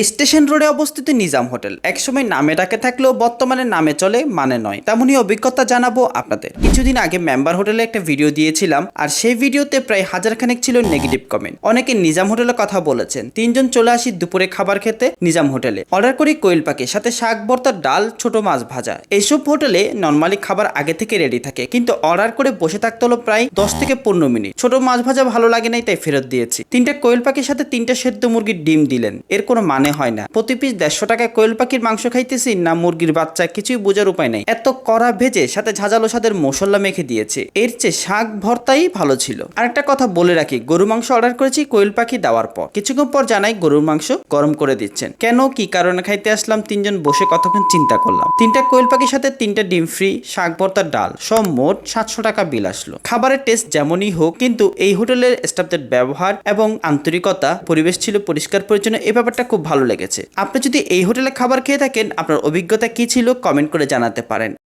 Station রোডে অবস্থিত Nizam hotel, একসময় নামে ডাকে থাকলেও বর্তমানে নামে চলে মানে নয়। তেমনই অভিজ্ঞতা জানাব আপনাদের। কিছুদিন আগে মেম্বার হোটেলে একটা ভিডিও দিয়েছিলাম, আর সেই ভিডিওতে প্রায় হাজার খানেক ছিল নেগেটিভ কমেন্ট। অনেকে নিজাম হোটেলের কথা বলেছেন, তিনজন চলে আসি দুপুরে খাবার খেতে নিজাম হোটেলে। অর্ডার করি কোয়েল পাখি সাথে শাক, ভর্তা, ডাল, ছোট মাছ ভাজা। এইসব হোটেলে নর্মালি খাবার আগে থেকে রেডি থাকে, কিন্তু অর্ডার করে বসে থাকতে হলো প্রায় দশ থেকে পনেরো মিনিট। ছোট মাছ ভাজা ভালো লাগে নাই, তাই ফেরত দিয়েছি। তিনটা কোয়েল পাখির সাথে তিনটা সেদ্ধ মুরগির ডিম দিলেন। এর কোনো মানে হয় না। প্রতি পিস দেড়শো টাকায় কোয়েল পাখির মাংস খাইতেছি না মুরগির বাচ্চা, কিছুই বোঝার উপায় নাই। এত কড়া ভেজে সাথে ঝাঁঝালো স্বাদের মশলা মেখে দিয়েছে। এর চেয়ে শাক ভর্তাই ভালো ছিল। আরেকটা কথা বলে রাখি গরু মাংস অর্ডার করেছি কোয়েল পাখি দেওয়ার পর। কিছুক্ষণ পর জানাই গরুর মাংস গরম করে দিচ্ছেন। কেন, কি কারণে খাইতে আসলাম তিনজন বসে কতক্ষণ চিন্তা করলাম। তিনটা কোয়েল পাখির সাথে তিনটা ডিম ফ্রি, শাক ভর্তার ডাল, সব মোট সাতশো টাকা বিল আসলো। খাবারের টেস্ট যেমনই হোক, কিন্তু এই হোটেলের স্টাফদের ব্যবহার এবং আন্তরিকতা, পরিবেশ ছিল পরিষ্কার পরিচ্ছন্ন। এই ব্যাপারটা খুব ভালো লেগেছে। আপনি যদি এই হোটেলে খাবার খেয়ে থাকেন, আপনার অভিজ্ঞতা কী ছিল, কমেন্ট করে জানাতে পারেন।